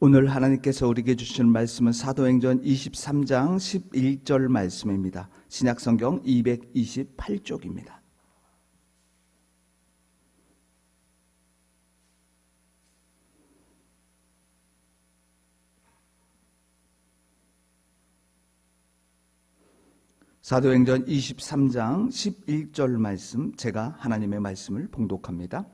오늘 하나님께서 우리에게 주시는 말씀은 사도행전 23장 11절 말씀입니다. 신약성경 228쪽입니다. 사도행전 23장 11절 말씀 제가 하나님의 말씀을 봉독합니다.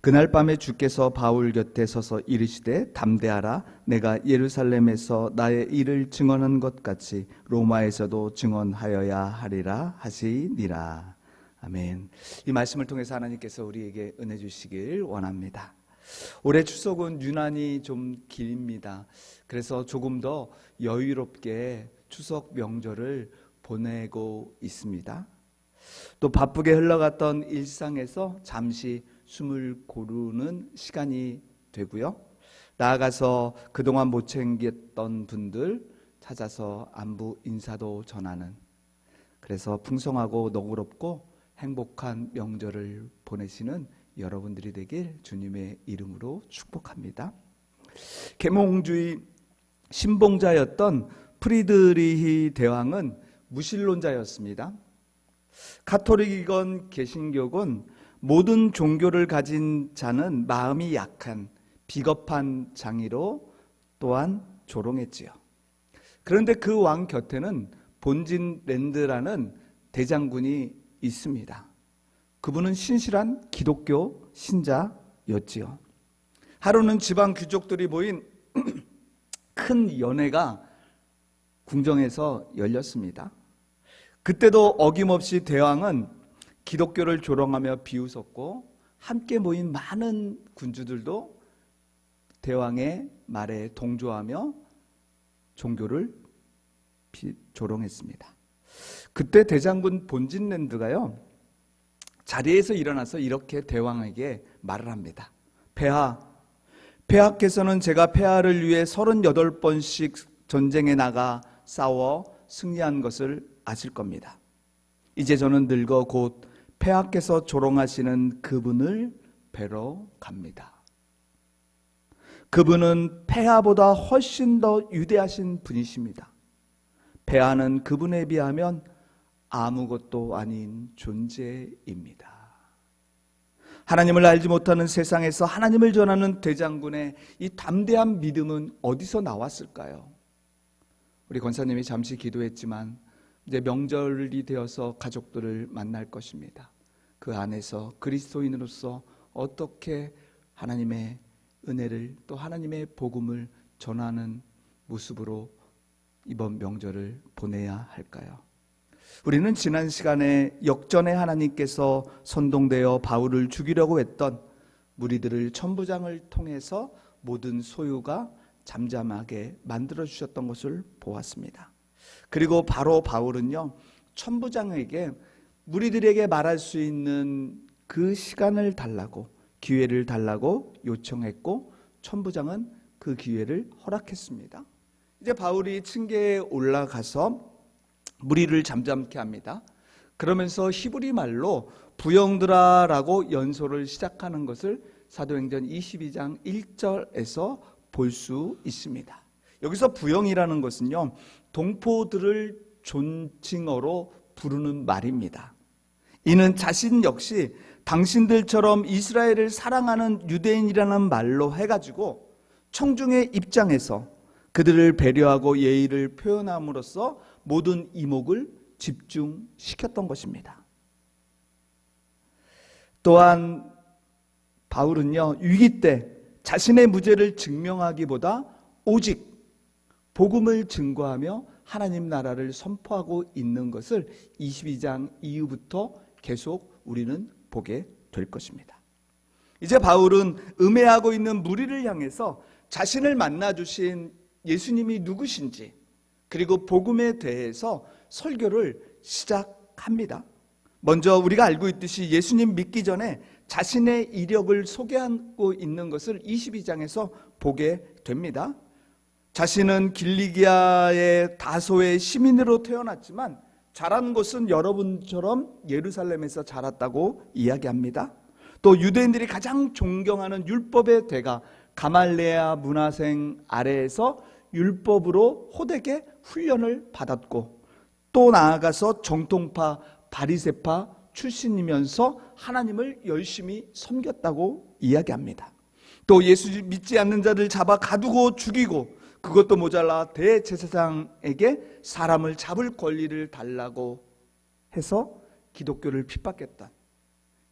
그날 밤에 주께서 바울 곁에 서서 이르시되 담대하라 내가 예루살렘에서 나의 일을 증언한 것 같이 로마에서도 증언하여야 하리라 하시니라. 아멘. 이 말씀을 통해서 하나님께서 우리에게 은혜 주시길 원합니다. 올해 추석은 유난히 좀 길입니다. 그래서 조금 더 여유롭게 추석 명절을 보내고 있습니다. 또 바쁘게 흘러갔던 일상에서 잠시 숨을 고르는 시간이 되고요. 나아가서 그동안 못 챙겼던 분들 찾아서 안부 인사도 전하는 그래서 풍성하고 너그럽고 행복한 명절을 보내시는 여러분들이 되길 주님의 이름으로 축복합니다. 계몽주의 신봉자였던 프리드리히 대왕은 무신론자였습니다. 카톨릭이건 개신교건 모든 종교를 가진 자는 마음이 약한 비겁한 장이로 또한 조롱했지요. 그런데 그 왕 곁에는 본진 랜드라는 대장군이 있습니다. 그분은 신실한 기독교 신자였지요. 하루는 지방 귀족들이 모인 큰 연회가 궁정에서 열렸습니다. 그때도 어김없이 대왕은 기독교를 조롱하며 비웃었고 함께 모인 많은 군주들도 대왕의 말에 동조하며 종교를 조롱했습니다. 그때 대장군 본진랜드가요 자리에서 일어나서 이렇게 대왕에게 말을 합니다. 폐하, 폐하께서는 제가 폐하를 위해 38번씩 전쟁에 나가 싸워 승리한 것을 아실 겁니다. 이제 저는 늙어 곧 폐하께서 조롱하시는 그분을 뵈러 갑니다. 그분은 폐하보다 훨씬 더 유대하신 분이십니다. 폐하는 그분에 비하면 아무것도 아닌 존재입니다. 하나님을 알지 못하는 세상에서 하나님을 전하는 대장군의 이 담대한 믿음은 어디서 나왔을까요? 우리 권사님이 잠시 기도했지만 이제 명절이 되어서 가족들을 만날 것입니다. 그 안에서 그리스도인으로서 어떻게 하나님의 은혜를 또 하나님의 복음을 전하는 모습으로 이번 명절을 보내야 할까요? 우리는 지난 시간에 역전의 하나님께서 선동되어 바울을 죽이려고 했던 무리들을 천부장을 통해서 모든 소유가 잠잠하게 만들어 주셨던 것을 보았습니다. 그리고 바로 바울은요, 천부장에게 무리들에게 말할 수 있는 그 시간을 달라고, 기회를 달라고 요청했고, 천부장은 그 기회를 허락했습니다. 이제 바울이 층계에 올라가서 무리를 잠잠케 합니다. 그러면서 히브리 말로 부영들아라고 연소를 시작하는 것을 사도행전 22장 1절에서 볼 수 있습니다. 여기서 부영이라는 것은요, 동포들을 존칭어로 부르는 말입니다. 이는 자신 역시 당신들처럼 이스라엘을 사랑하는 유대인이라는 말로 해가지고 청중의 입장에서 그들을 배려하고 예의를 표현함으로써 모든 이목을 집중시켰던 것입니다. 또한 바울은요, 위기 때 자신의 무죄를 증명하기보다 오직 복음을 증거하며 하나님 나라를 선포하고 있는 것을 22장 이후부터 계속 우리는 보게 될 것입니다. 이제 바울은 음해하고 있는 무리를 향해서 자신을 만나 주신 예수님이 누구신지 그리고 복음에 대해서 설교를 시작합니다. 먼저 우리가 알고 있듯이 예수님 믿기 전에 자신의 이력을 소개하고 있는 것을 22장에서 보게 됩니다. 자신은 길리기아의 다소의 시민으로 태어났지만 자란 곳은 여러분처럼 예루살렘에서 자랐다고 이야기합니다. 또 유대인들이 가장 존경하는 율법의 대가 가말레아 문화생 아래에서 율법으로 호되게 훈련을 받았고 또 나아가서 정통파 바리세파 출신이면서 하나님을 열심히 섬겼다고 이야기합니다. 또 예수 믿지 않는 자들 잡아 가두고 죽이고 그것도 모자라 대제사장에게 사람을 잡을 권리를 달라고 해서 기독교를 핍박했던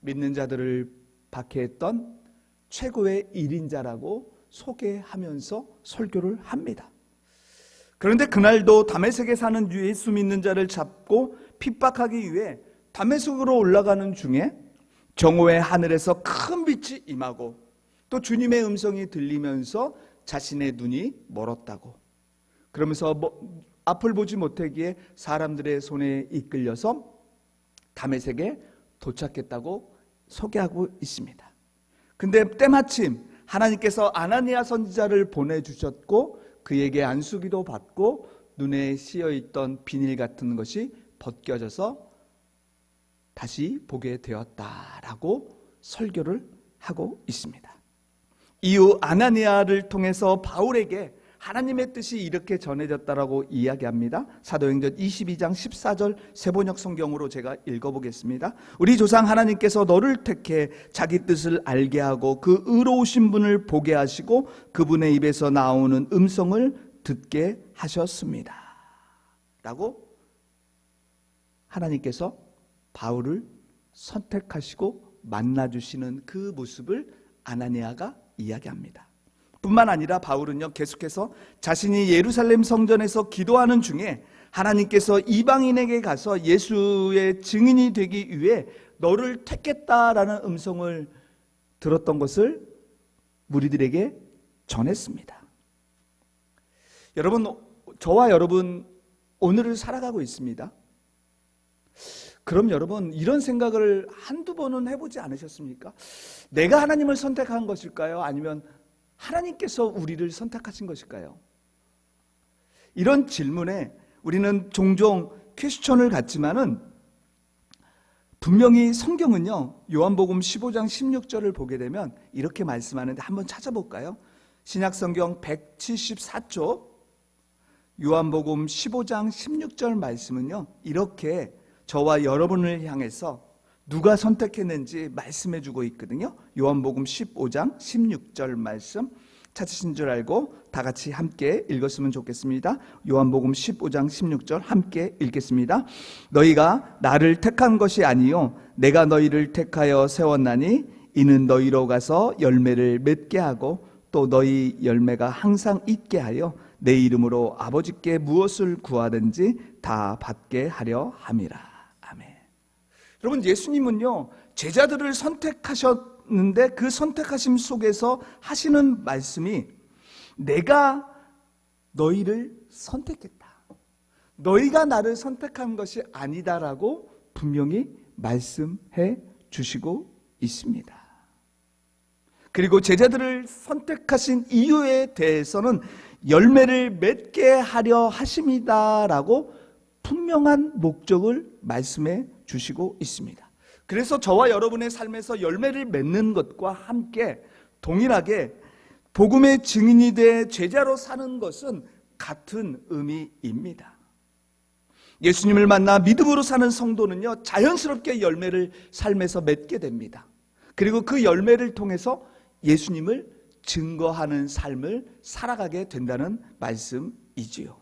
믿는 자들을 박해했던 최고의 일인자라고 소개하면서 설교를 합니다. 그런데 그날도 담에색에 사는 예수 믿는 자를 잡고 핍박하기 위해 담에색으로 올라가는 중에 정오의 하늘에서 큰 빛이 임하고 또 주님의 음성이 들리면서 자신의 눈이 멀었다고 그러면서 뭐 앞을 보지 못하기에 사람들의 손에 이끌려서 담에색에 도착했다고 소개하고 있습니다. 근데 때마침 하나님께서 아나니아 선지자를 보내주셨고 그에게 안수기도 받고 눈에 씌어 있던 비닐 같은 것이 벗겨져서 다시 보게 되었다라고 설교를 하고 있습니다. 이후 아나니아를 통해서 바울에게 하나님의 뜻이 이렇게 전해졌다라고 이야기합니다. 사도행전 22장 14절 세번역 성경으로 제가 읽어보겠습니다. 우리 조상 하나님께서 너를 택해 자기 뜻을 알게 하고 그 의로우신 분을 보게 하시고 그분의 입에서 나오는 음성을 듣게 하셨습니다. 라고 하나님께서 바울을 선택하시고 만나주시는 그 모습을 아나니아가 이야기합니다. 뿐만 아니라 바울은요, 계속해서 자신이 예루살렘 성전에서 기도하는 중에 하나님께서 이방인에게 가서 예수의 증인이 되기 위해 너를 택했다라는 음성을 들었던 것을 무리들에게 전했습니다. 여러분, 저와 여러분, 오늘을 살아가고 있습니다. 그럼 여러분, 이런 생각을 한두 번은 해보지 않으셨습니까? 내가 하나님을 선택한 것일까요? 아니면 하나님께서 우리를 선택하신 것일까요? 이런 질문에 우리는 종종 퀘스천을 갖지만은 분명히 성경은요, 요한복음 15장 16절을 보게 되면 이렇게 말씀하는데 한번 찾아볼까요? 신약성경 174쪽 요한복음 15장 16절 말씀은요, 이렇게 저와 여러분을 향해서 누가 선택했는지 말씀해 주고 있거든요. 요한복음 15장 16절 말씀 찾으신 줄 알고 다 같이 함께 읽었으면 좋겠습니다. 요한복음 15장 16절 함께 읽겠습니다. 너희가 나를 택한 것이 아니요 내가 너희를 택하여 세웠나니 이는 너희로 가서 열매를 맺게 하고 또 너희 열매가 항상 있게 하여 내 이름으로 아버지께 무엇을 구하든지 다 받게 하려 함이라. 여러분 예수님은요 제자들을 선택하셨는데 그 선택하심 속에서 하시는 말씀이 내가 너희를 선택했다. 너희가 나를 선택한 것이 아니다라고 분명히 말씀해 주시고 있습니다. 그리고 제자들을 선택하신 이유에 대해서는 열매를 맺게 하려 하심이다라고 분명한 목적을 말씀해 주시고 있습니다. 그래서 저와 여러분의 삶에서 열매를 맺는 것과 함께 동일하게 복음의 증인이 돼 제자로 사는 것은 같은 의미입니다. 예수님을 만나 믿음으로 사는 성도는요, 자연스럽게 열매를 삶에서 맺게 됩니다. 그리고 그 열매를 통해서 예수님을 증거하는 삶을 살아가게 된다는 말씀이지요.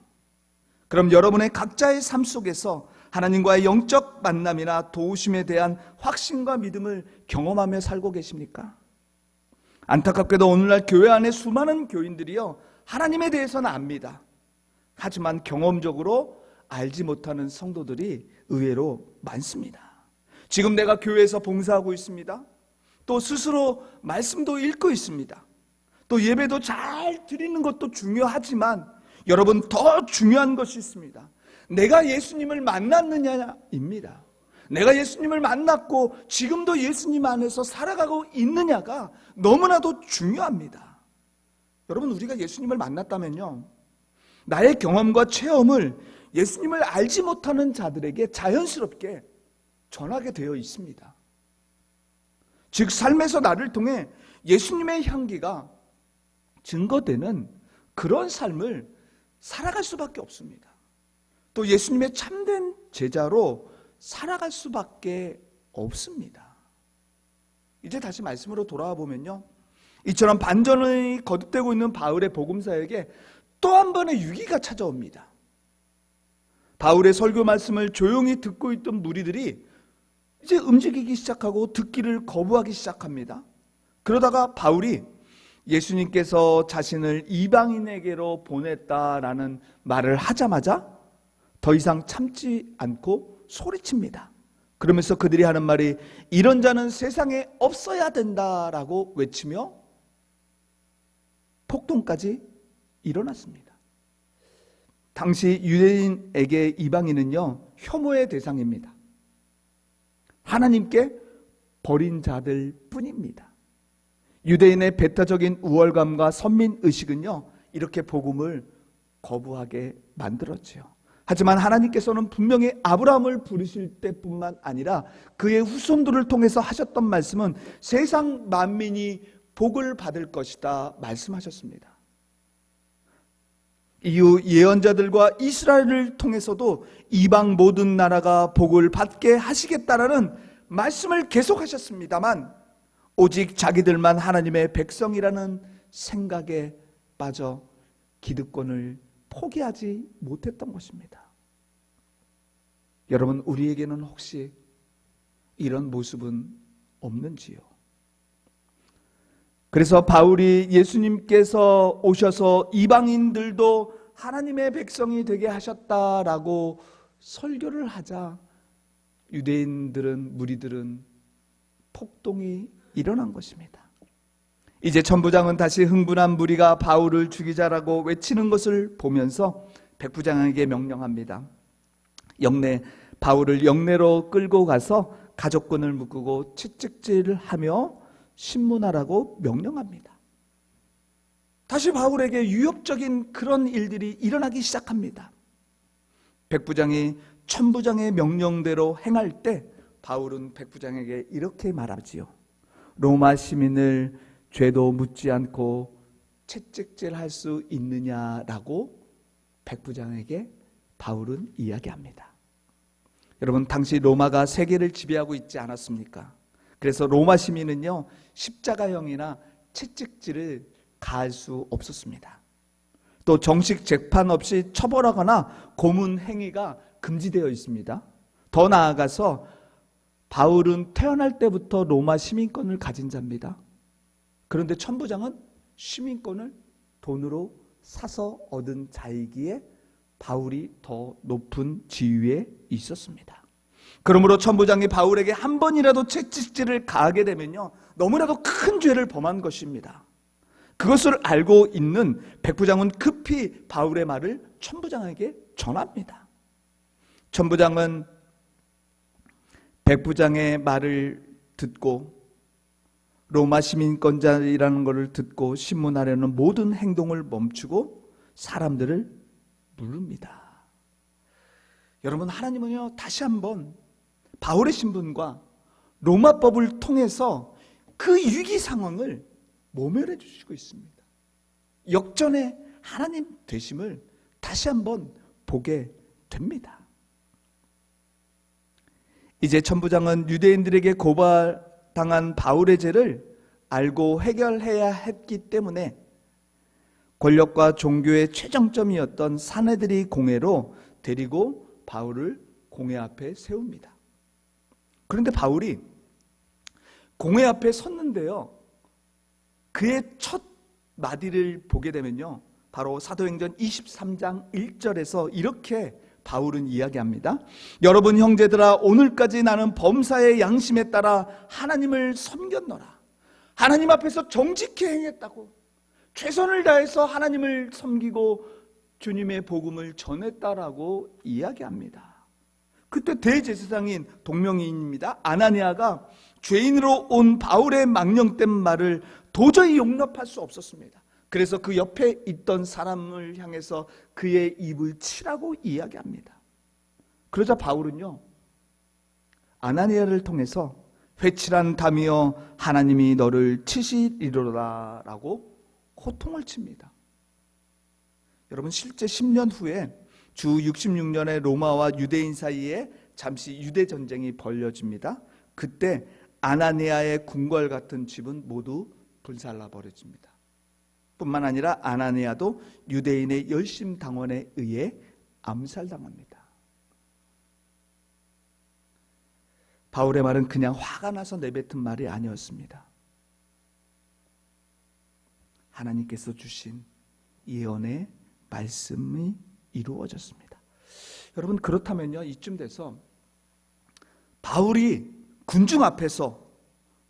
그럼 여러분의 각자의 삶 속에서 하나님과의 영적 만남이나 도우심에 대한 확신과 믿음을 경험하며 살고 계십니까? 안타깝게도 오늘날 교회 안에 수많은 교인들이요, 하나님에 대해서는 압니다. 하지만 경험적으로 알지 못하는 성도들이 의외로 많습니다. 지금 내가 교회에서 봉사하고 있습니다. 또 스스로 말씀도 읽고 있습니다. 또 예배도 잘 드리는 것도 중요하지만 여러분 더 중요한 것이 있습니다. 내가 예수님을 만났느냐입니다. 내가 예수님을 만났고 지금도 예수님 안에서 살아가고 있느냐가 너무나도 중요합니다. 여러분 우리가 예수님을 만났다면요. 나의 경험과 체험을 예수님을 알지 못하는 자들에게 자연스럽게 전하게 되어 있습니다. 즉 삶에서 나를 통해 예수님의 향기가 증거되는 그런 삶을 살아갈 수밖에 없습니다. 또 예수님의 참된 제자로 살아갈 수밖에 없습니다. 이제 다시 말씀으로 돌아와 보면요. 이처럼 반전이 거듭되고 있는 바울의 복음사에게 또 한 번의 위기가 찾아옵니다. 바울의 설교 말씀을 조용히 듣고 있던 무리들이 이제 움직이기 시작하고 듣기를 거부하기 시작합니다. 그러다가 바울이 예수님께서 자신을 이방인에게로 보냈다라는 말을 하자마자 더 이상 참지 않고 소리칩니다. 그러면서 그들이 하는 말이 이런 자는 세상에 없어야 된다라고 외치며 폭동까지 일어났습니다. 당시 유대인에게 이방인은요, 혐오의 대상입니다. 하나님께 버린 자들 뿐입니다. 유대인의 배타적인 우월감과 선민 의식은요, 이렇게 복음을 거부하게 만들었지요. 하지만 하나님께서는 분명히 아브라함을 부르실 때뿐만 아니라 그의 후손들을 통해서 하셨던 말씀은 세상 만민이 복을 받을 것이다 말씀하셨습니다. 이후 예언자들과 이스라엘을 통해서도 이방 모든 나라가 복을 받게 하시겠다라는 말씀을 계속하셨습니다만 오직 자기들만 하나님의 백성이라는 생각에 빠져 기득권을 포기하지 못했던 것입니다. 여러분, 우리에게는 혹시 이런 모습은 없는지요? 그래서 바울이 예수님께서 오셔서 이방인들도 하나님의 백성이 되게 하셨다라고 설교를 하자 유대인들은 무리들은 폭동이 일어난 것입니다. 이제 천부장은 다시 흥분한 무리가 바울을 죽이자라고 외치는 것을 보면서 백부장에게 명령합니다. 영내 바울을 영내로 끌고 가서 가족권을 묶고 채찍질을 하며 신문하라고 명령합니다. 다시 바울에게 유협적인 그런 일들이 일어나기 시작합니다. 백부장이 천부장의 명령대로 행할 때 바울은 백부장에게 이렇게 말하지요. 로마 시민을 죄도 묻지 않고 채찍질 할 수 있느냐라고 백부장에게 바울은 이야기합니다. 여러분, 당시 로마가 세계를 지배하고 있지 않았습니까? 그래서 로마 시민은요, 십자가형이나 채찍질을 가할 수 없었습니다. 또 정식 재판 없이 처벌하거나 고문 행위가 금지되어 있습니다. 더 나아가서 바울은 태어날 때부터 로마 시민권을 가진 자입니다. 그런데 천부장은 시민권을 돈으로 사서 얻은 자이기에 바울이 더 높은 지위에 있었습니다. 그러므로 천부장이 바울에게 한 번이라도 채찍질을 가하게 되면요. 너무나도 큰 죄를 범한 것입니다. 그것을 알고 있는 백부장은 급히 바울의 말을 천부장에게 전합니다. 천부장은 백부장의 말을 듣고 로마 시민권자이라는 것을 듣고 신문하려는 모든 행동을 멈추고 사람들을 부릅니다. 여러분 하나님은요 다시 한번 바울의 신분과 로마법을 통해서 그 위기 상황을 모면해 주시고 있습니다. 역전의 하나님 되심을 다시 한번 보게 됩니다. 이제 천부장은 유대인들에게 고발 당한 바울의 죄를 알고 해결해야 했기 때문에 권력과 종교의 최정점이었던 사내들이 공회로 데리고 바울을 공회 앞에 세웁니다. 그런데 바울이 공회 앞에 섰는데요. 그의 첫 마디를 보게 되면요. 바로 사도행전 23장 1절에서 이렇게 바울은 이야기합니다. 여러분 형제들아 오늘까지 나는 범사의 양심에 따라 하나님을 섬겼노라. 하나님 앞에서 정직히 행했다고 최선을 다해서 하나님을 섬기고 주님의 복음을 전했다라고 이야기합니다. 그때 대제사장인 동명이인입니다. 아나니아가 죄인으로 온 바울의 망령된 말을 도저히 용납할 수 없었습니다. 그래서 그 옆에 있던 사람을 향해서 그의 입을 치라고 이야기합니다. 그러자 바울은요, 아나니아를 통해서 회칠한 담이여 하나님이 너를 치시리로라라고 호통을 칩니다. 여러분 실제 10년 후에 주 66년에 로마와 유대인 사이에 잠시 유대 전쟁이 벌려집니다. 그때 아나니아의 궁궐 같은 집은 모두 불살라 버려집니다. 뿐만 아니라 아나니아도 유대인의 열심 당원에 의해 암살당합니다. 바울의 말은 그냥 화가 나서 내뱉은 말이 아니었습니다. 하나님께서 주신 예언의 말씀이 이루어졌습니다. 여러분 그렇다면요 이쯤 돼서 바울이 군중 앞에서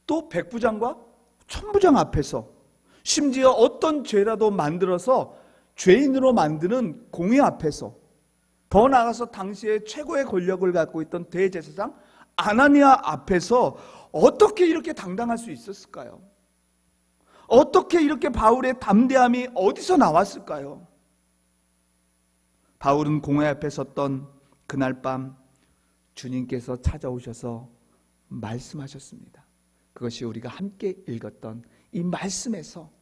또 백부장과 천부장 앞에서 심지어 어떤 죄라도 만들어서 죄인으로 만드는 공의 앞에서 더 나아가서 당시에 최고의 권력을 갖고 있던 대제사장 아나니아 앞에서 어떻게 이렇게 당당할 수 있었을까요? 어떻게 이렇게 바울의 담대함이 어디서 나왔을까요? 바울은 공회 앞에 섰던 그날 밤 주님께서 찾아오셔서 말씀하셨습니다. 그것이 우리가 함께 읽었던 이 말씀에서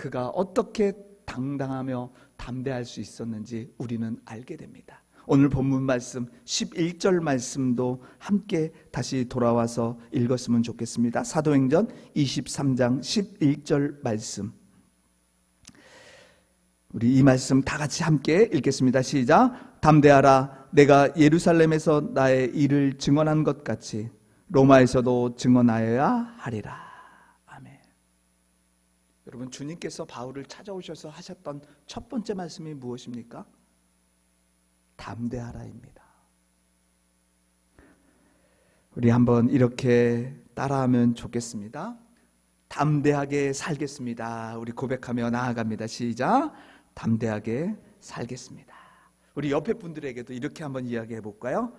그가 어떻게 당당하며 담대할 수 있었는지 우리는 알게 됩니다. 오늘 본문 말씀 11절 말씀도 함께 다시 돌아와서 읽었으면 좋겠습니다. 사도행전 23장 11절 말씀. 우리 이 말씀 다 같이 함께 읽겠습니다. 시작. 담대하라. 내가 예루살렘에서 나의 일을 증언한 것 같이 로마에서도 증언하여야 하리라. 여러분 주님께서 바울을 찾아오셔서 하셨던 첫 번째 말씀이 무엇입니까? 담대하라입니다. 우리 한번 이렇게 따라하면 좋겠습니다. 담대하게 살겠습니다. 우리 고백하며 나아갑니다. 시작. 담대하게 살겠습니다. 우리 옆에 분들에게도 이렇게 한번 이야기해 볼까요?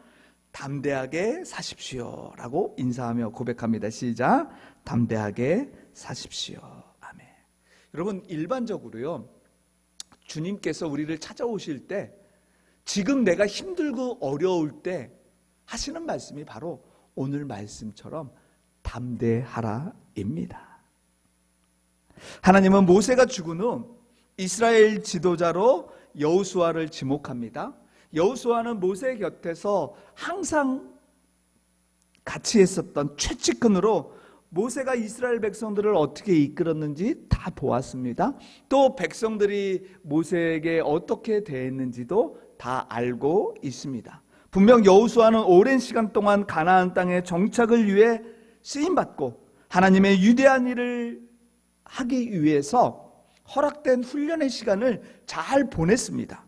담대하게 사십시오. 라고 인사하며 고백합니다. 시작. 담대하게 사십시오. 여러분, 일반적으로요, 주님께서 우리를 찾아오실 때, 지금 내가 힘들고 어려울 때 하시는 말씀이 바로 오늘 말씀처럼 담대하라입니다. 하나님은 모세가 죽은 후 이스라엘 지도자로 여우수아를 지목합니다. 여우수아는 모세 곁에서 항상 같이 했었던 최측근으로 모세가 이스라엘 백성들을 어떻게 이끌었는지 다 보았습니다. 또 백성들이 모세에게 어떻게 대했는지도 다 알고 있습니다. 분명 여우수아는 오랜 시간 동안 가나안 땅에 정착을 위해 쓰임 받고 하나님의 유대한 일을 하기 위해서 허락된 훈련의 시간을 잘 보냈습니다.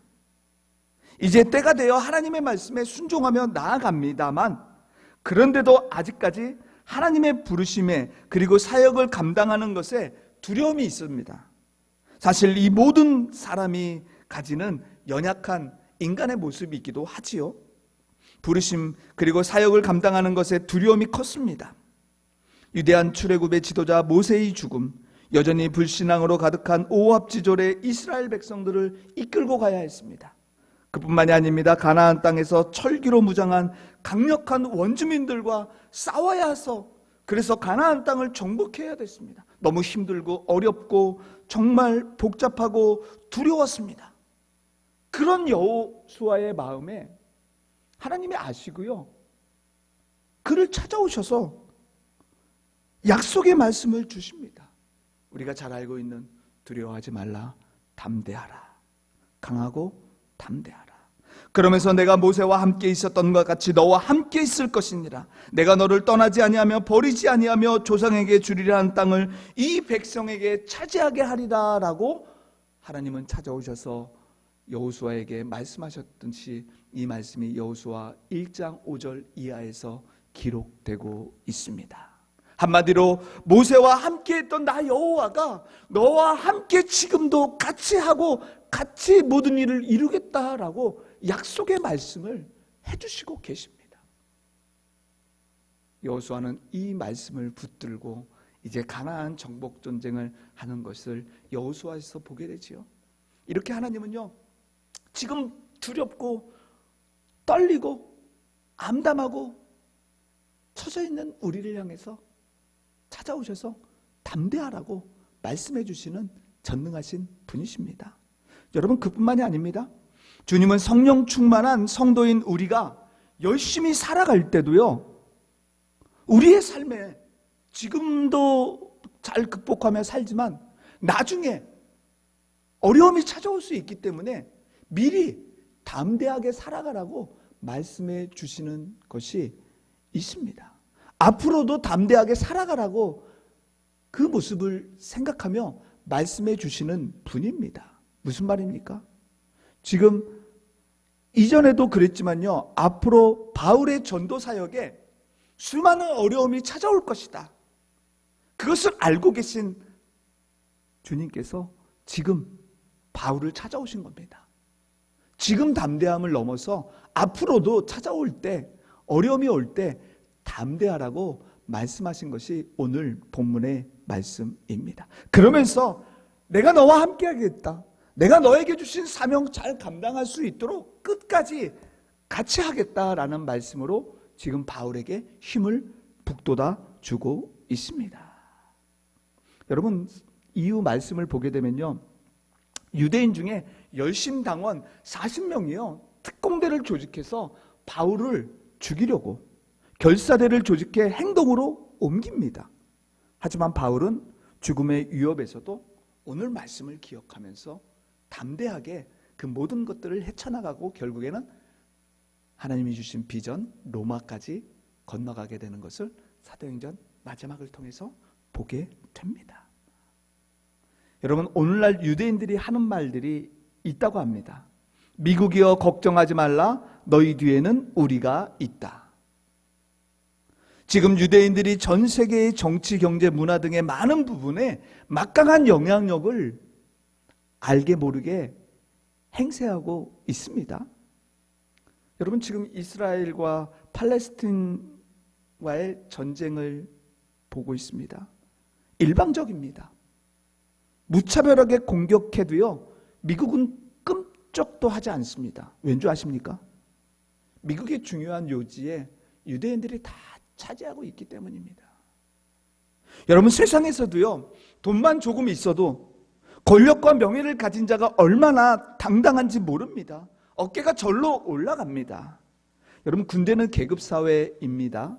이제 때가 되어 하나님의 말씀에 순종하며 나아갑니다만 그런데도 아직까지 하나님의 부르심에 그리고 사역을 감당하는 것에 두려움이 있습니다. 사실 이 모든 사람이 가지는 연약한 인간의 모습이 있기도 하지요. 부르심 그리고 사역을 감당하는 것에 두려움이 컸습니다. 유대한 출애굽의 지도자 모세의 죽음, 여전히 불신앙으로 가득한 오합지졸의 이스라엘 백성들을 이끌고 가야 했습니다. 그뿐만이 아닙니다. 가나안 땅에서 철기로 무장한 강력한 원주민들과 싸워야 해서 그래서 가나안 땅을 정복해야 됐습니다. 너무 힘들고 어렵고 정말 복잡하고 두려웠습니다. 그런 여호수아의 마음에 하나님이 아시고요. 그를 찾아오셔서 약속의 말씀을 주십니다. 우리가 잘 알고 있는 두려워하지 말라, 담대하라. 강하고 담대하라. 그러면서 내가 모세와 함께 있었던 것 같이 너와 함께 있을 것이니라. 내가 너를 떠나지 아니하며 버리지 아니하며 조상에게 주리라는 땅을 이 백성에게 차지하게 하리라라고 하나님은 찾아오셔서 여호수아에게 말씀하셨듯이 이 말씀이 여호수아 1장 5절 이하에서 기록되고 있습니다. 한마디로 모세와 함께 했던 나 여호와가 너와 함께 지금도 같이 하고 같이 모든 일을 이루겠다라고 약속의 말씀을 해주시고 계십니다. 여호수아는 이 말씀을 붙들고 이제 가나안 정복 전쟁을 하는 것을 여호수아에서 보게 되지요. 이렇게 하나님은요. 지금 두렵고 떨리고 암담하고 처져 있는 우리를 향해서 찾아오셔서 담대하라고 말씀해 주시는 전능하신 분이십니다. 여러분 그뿐만이 아닙니다. 주님은 성령 충만한 성도인 우리가 열심히 살아갈 때도요. 우리의 삶에 지금도 잘 극복하며 살지만 나중에 어려움이 찾아올 수 있기 때문에 미리 담대하게 살아가라고 말씀해 주시는 것이 있습니다. 앞으로도 담대하게 살아가라고 그 모습을 생각하며 말씀해 주시는 분입니다. 무슨 말입니까? 지금 이전에도 그랬지만요. 앞으로 바울의 전도 사역에 수많은 어려움이 찾아올 것이다. 그것을 알고 계신 주님께서 지금 바울을 찾아오신 겁니다. 지금 담대함을 넘어서 앞으로도 찾아올 때 어려움이 올 때 담대하라고 말씀하신 것이 오늘 본문의 말씀입니다. 그러면서 내가 너와 함께 하겠다. 내가 너에게 주신 사명 잘 감당할 수 있도록 끝까지 같이 하겠다라는 말씀으로 지금 바울에게 힘을 북돋아 주고 있습니다. 여러분 이후 말씀을 보게 되면요. 유대인 중에 열심당원 40명이요. 특공대를 조직해서 바울을 죽이려고 결사대를 조직해 행동으로 옮깁니다. 하지만 바울은 죽음의 위협에서도 오늘 말씀을 기억하면서 담대하게 그 모든 것들을 헤쳐나가고 결국에는 하나님이 주신 비전 로마까지 건너가게 되는 것을 사도행전 마지막을 통해서 보게 됩니다. 여러분 오늘날 유대인들이 하는 말들이 있다고 합니다. 미국이여 걱정하지 말라 너희 뒤에는 우리가 있다. 지금 유대인들이 전 세계의 정치, 경제, 문화 등의 많은 부분에 막강한 영향력을 알게 모르게 행세하고 있습니다. 여러분 지금 이스라엘과 팔레스틴과의 전쟁을 보고 있습니다. 일방적입니다. 무차별하게 공격해도요. 미국은 끔쩍도 하지 않습니다. 왠지 아십니까? 미국의 중요한 요지에 유대인들이 다 차지하고 있기 때문입니다. 여러분 세상에서도요. 돈만 조금 있어도 권력과 명예를 가진 자가 얼마나 당당한지 모릅니다. 어깨가 절로 올라갑니다. 여러분 군대는 계급 사회입니다.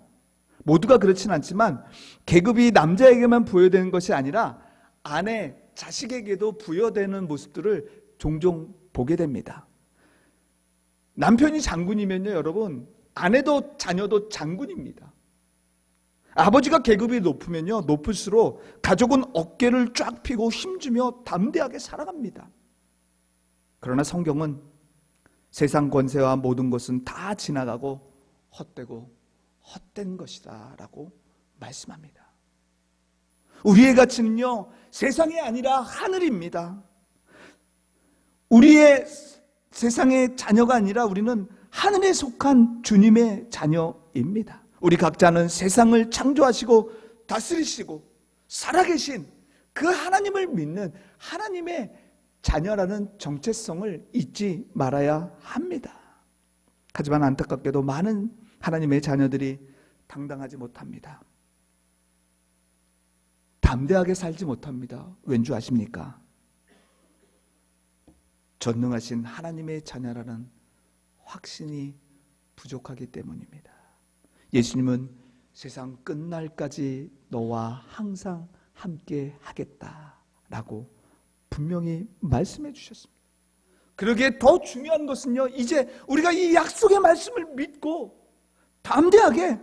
모두가 그렇진 않지만 계급이 남자에게만 부여되는 것이 아니라 아내, 자식에게도 부여되는 모습들을 종종 보게 됩니다. 남편이 장군이면요, 여러분, 아내도 자녀도 장군입니다. 아버지가 계급이 높으면요, 높을수록 가족은 어깨를 쫙 펴고 힘주며 담대하게 살아갑니다. 그러나 성경은 세상 권세와 모든 것은 다 지나가고 헛되고 헛된 것이다 라고 말씀합니다. 우리의 가치는요, 세상이 아니라 하늘입니다. 우리의 세상의 자녀가 아니라 우리는 하늘에 속한 주님의 자녀입니다. 우리 각자는 세상을 창조하시고 다스리시고 살아계신 그 하나님을 믿는 하나님의 자녀라는 정체성을 잊지 말아야 합니다. 하지만 안타깝게도 많은 하나님의 자녀들이 당당하지 못합니다. 담대하게 살지 못합니다. 왠 줄 아십니까? 전능하신 하나님의 자녀라는 확신이 부족하기 때문입니다. 예수님은 세상 끝날까지 너와 항상 함께 하겠다라고 분명히 말씀해 주셨습니다. 그러기에 더 중요한 것은요, 이제 우리가 이 약속의 말씀을 믿고 담대하게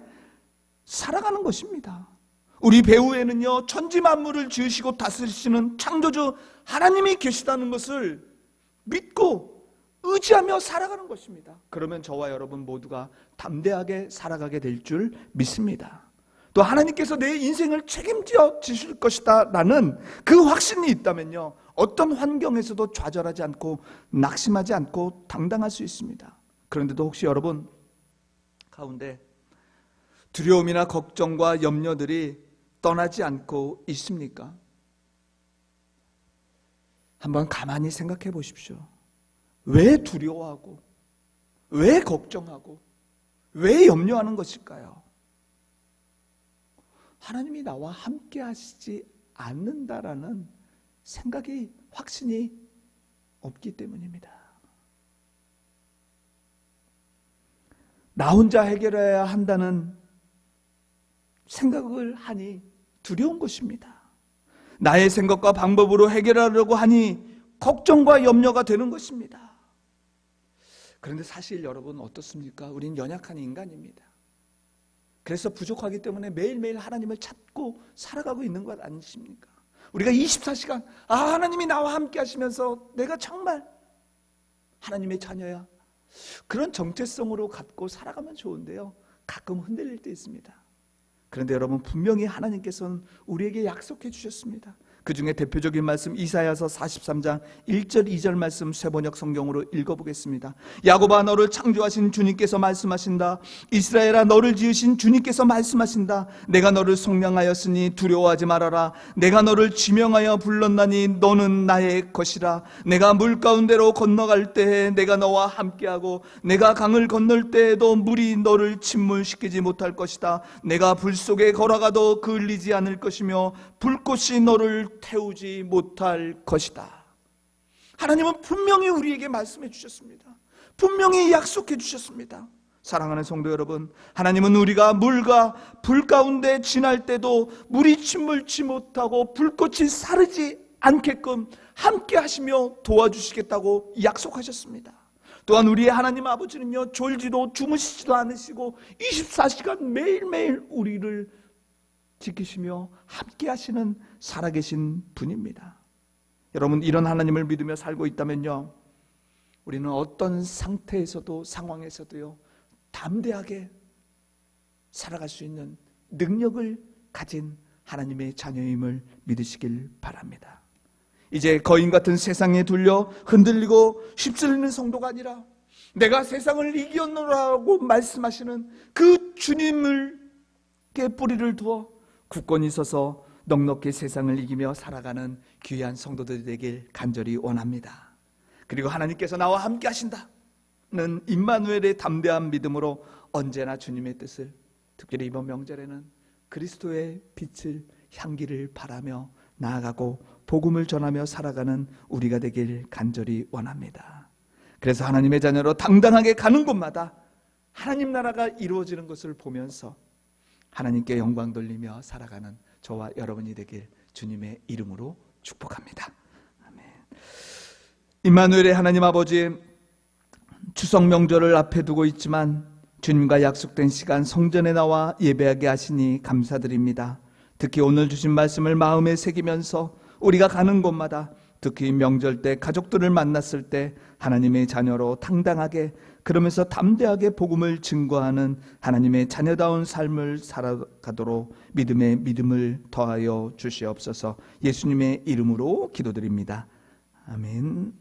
살아가는 것입니다. 우리 배후에는요, 천지 만물을 지으시고 다스리시는 창조주 하나님이 계시다는 것을 믿고 의지하며 살아가는 것입니다. 그러면 저와 여러분 모두가 담대하게 살아가게 될 줄 믿습니다. 또 하나님께서 내 인생을 책임져 주실 것이다 라는 그 확신이 있다면요. 어떤 환경에서도 좌절하지 않고 낙심하지 않고 당당할 수 있습니다. 그런데도 혹시 여러분 가운데 두려움이나 걱정과 염려들이 떠나지 않고 있습니까? 한번 가만히 생각해 보십시오. 왜 두려워하고, 왜 걱정하고, 왜 염려하는 것일까요? 하나님이 나와 함께 하시지 않는다라는 생각이 확신이 없기 때문입니다. 나 혼자 해결해야 한다는 생각을 하니 두려운 것입니다. 나의 생각과 방법으로 해결하려고 하니 걱정과 염려가 되는 것입니다. 그런데 사실 여러분 어떻습니까? 우린 연약한 인간입니다. 그래서 부족하기 때문에 매일매일 하나님을 찾고 살아가고 있는 것 아니십니까? 우리가 24시간, 아, 하나님이 나와 함께 하시면서 내가 정말 하나님의 자녀야. 그런 정체성으로 갖고 살아가면 좋은데요. 가끔 흔들릴 때 있습니다. 그런데 여러분, 분명히 하나님께서는 우리에게 약속해 주셨습니다. 그 중에 대표적인 말씀 이사야서 43장 1절 2절 말씀 쇠번역 성경으로 읽어보겠습니다. 야곱아 너를 창조하신 주님께서 말씀하신다. 이스라엘아 너를 지으신 주님께서 말씀하신다. 내가 너를 속량하였으니 두려워하지 말아라. 내가 너를 지명하여 불렀나니 너는 나의 것이라. 내가 물 가운데로 건너갈 때에 내가 너와 함께하고 내가 강을 건널 때에도 물이 너를 침몰시키지 못할 것이다. 내가 불 속에 걸어가도 그을리지 않을 것이며 불꽃이 너를 태우지 못할 것이다. 하나님은 분명히 우리에게 말씀해 주셨습니다. 분명히 약속해 주셨습니다. 사랑하는 성도 여러분, 하나님은 우리가 물과 불 가운데 지날 때도 물이 침몰치 못하고 불꽃이 사르지 않게끔 함께 하시며 도와주시겠다고 약속하셨습니다. 또한 우리의 하나님 아버지는요, 졸지도 주무시지도 않으시고 24시간 매일매일 우리를 지키시며 함께 하시는 살아계신 분입니다. 여러분, 이런 하나님을 믿으며 살고 있다면요, 우리는 어떤 상태에서도 상황에서도요, 담대하게 살아갈 수 있는 능력을 가진 하나님의 자녀임을 믿으시길 바랍니다. 이제 거인 같은 세상에 둘려 흔들리고 휩쓸리는 성도가 아니라 내가 세상을 이겼노라고 말씀하시는 그 주님을 께 뿌리를 두어 굳건히 서서 넉넉히 세상을 이기며 살아가는 귀한 성도들이 되길 간절히 원합니다. 그리고 하나님께서 나와 함께 하신다는 임마누엘의 담대한 믿음으로 언제나 주님의 뜻을 특별히 이번 명절에는 그리스도의 빛을 향기를 바라며 나아가고 복음을 전하며 살아가는 우리가 되길 간절히 원합니다. 그래서 하나님의 자녀로 당당하게 가는 곳마다 하나님 나라가 이루어지는 것을 보면서 하나님께 영광 돌리며 살아가는 저와 여러분이 되길 주님의 이름으로 축복합니다. 아멘. 임마누엘의 하나님 아버지 추석 명절을 앞에 두고 있지만 주님과 약속된 시간 성전에 나와 예배하게 하시니 감사드립니다. 특히 오늘 주신 말씀을 마음에 새기면서 우리가 가는 곳마다 특히 명절 때 가족들을 만났을 때 하나님의 자녀로 당당하게 그러면서 담대하게 복음을 증거하는 하나님의 자녀다운 삶을 살아가도록 믿음의 믿음을 더하여 주시옵소서 예수님의 이름으로 기도드립니다. 아멘.